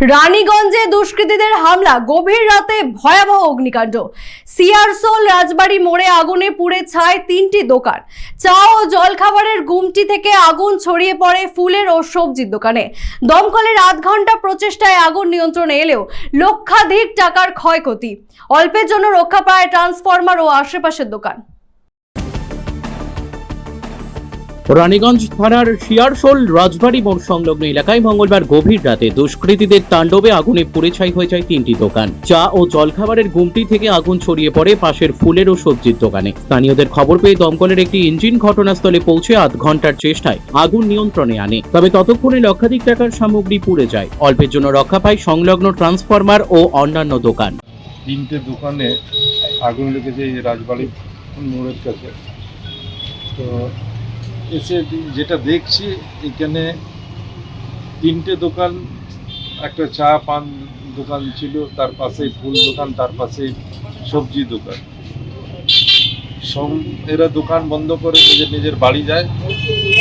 রানীগঞ্জে দুষ্কৃতীদের হামলা। গভীর রাতে ভয়াবহ অগ্নিকাণ্ড। সিয়ারসোল রাজবাড়ি মোড়ে আগুনে পুড়ে ছায় তিনটি দোকান। চা ও জলখাবারের গুমটি থেকে আগুন ছড়িয়ে পড়ে ফুলের ও সবজির দোকানে। দমকলের আধ ঘণ্টা প্রচেষ্টায় আগুন নিয়ন্ত্রণে এলেও লক্ষাধিক টাকার ক্ষয়ক্ষতি। অল্পের জন্য রক্ষা পায় ট্রান্সফরমার ও আশেপাশের দোকান। রানীগঞ্জ থানার শিয়ারশোল রাজবাড়ি মোড় সংলগ্ন এলাকায় মঙ্গলবার গভীর রাতে দুষ্কৃতীদের তাণ্ডবে আগুনে পুড়ে ছাই হয়ে যায় তিনটি দোকান। চা ও জলখাবারের গুমটি থেকে আগুন ছড়িয়ে পড়ে পাশের ফুলের ও সবজির দোকানে। স্থানীয়দের খবর পেয়ে দমকলের একটি ইঞ্জিন ঘটনাস্থলে পৌঁছে আধ ঘণ্টার চেষ্টায় আগুন নিয়ন্ত্রণে আনে। তবে ততক্ষণে লক্ষাধিক টাকার সামগ্রী পুড়ে যায়। অল্পের জন্য রক্ষা পায় সংলগ্ন ট্রান্সফরমার ও অন্যান্য দোকান। তিনটে দোকানে আগুন লেগেছে রাজবাড়ি মোড়ের কাছে। তো এসে যেটা দেখছি, এখানে তিনটে দোকান, একটা চা পান দোকান ছিল, তার পাশে ফুল দোকান, তার পাশে সবজি দোকান। সব এরা দোকান বন্ধ করে নিজের নিজের বাড়ি যায়।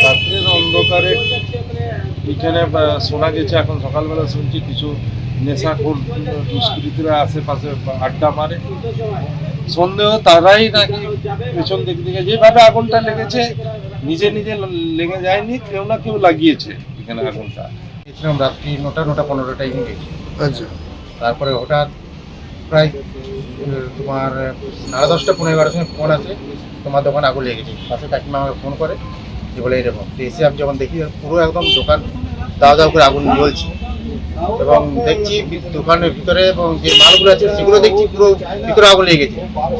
রাত্রের অন্ধকারে এখানে শোনা গেছে, এখন সকালবেলা শুনছি কিছু নেশাখোর দুষ্কৃতীরা আশেপাশে আড্ডা মারে। সন্দেহ তারাই নাকি পেছন দিক থেকে যেভাবে আগুনটা লেগেছে নিজে নিজে লেগে যায়নি কেউ না কেউ লাগিয়েছে এখানে আগুনটা। গেছিলাম রাত্রি নটা নটা পনেরো টাইমে গেছি আচ্ছা। তারপরে হঠাৎ প্রায় তোমার সাড়ে দশটা পনেরো এগারোটার সময় ফোন আসে তোমার দোকান আগুন লেগেছে পাশে কাকিমা আমাকে ফোন করে যে বলে এরকম এসে আমি যখন দেখি পুরো একদম দোকান দাও দাও করে আগুন জ্বলছে। এবং দেখছি দোকানের ভিতরে এবং যে মালগুলো আছে সেগুলো দেখছি পুরো ভিতরে আগুন লেগে গেছে।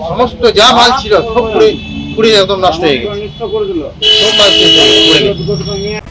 সমস্ত যা মাল ছিল সব পুড়ে পুড়ে একদম নষ্ট হয়ে গেছে। পুড়ে গেছে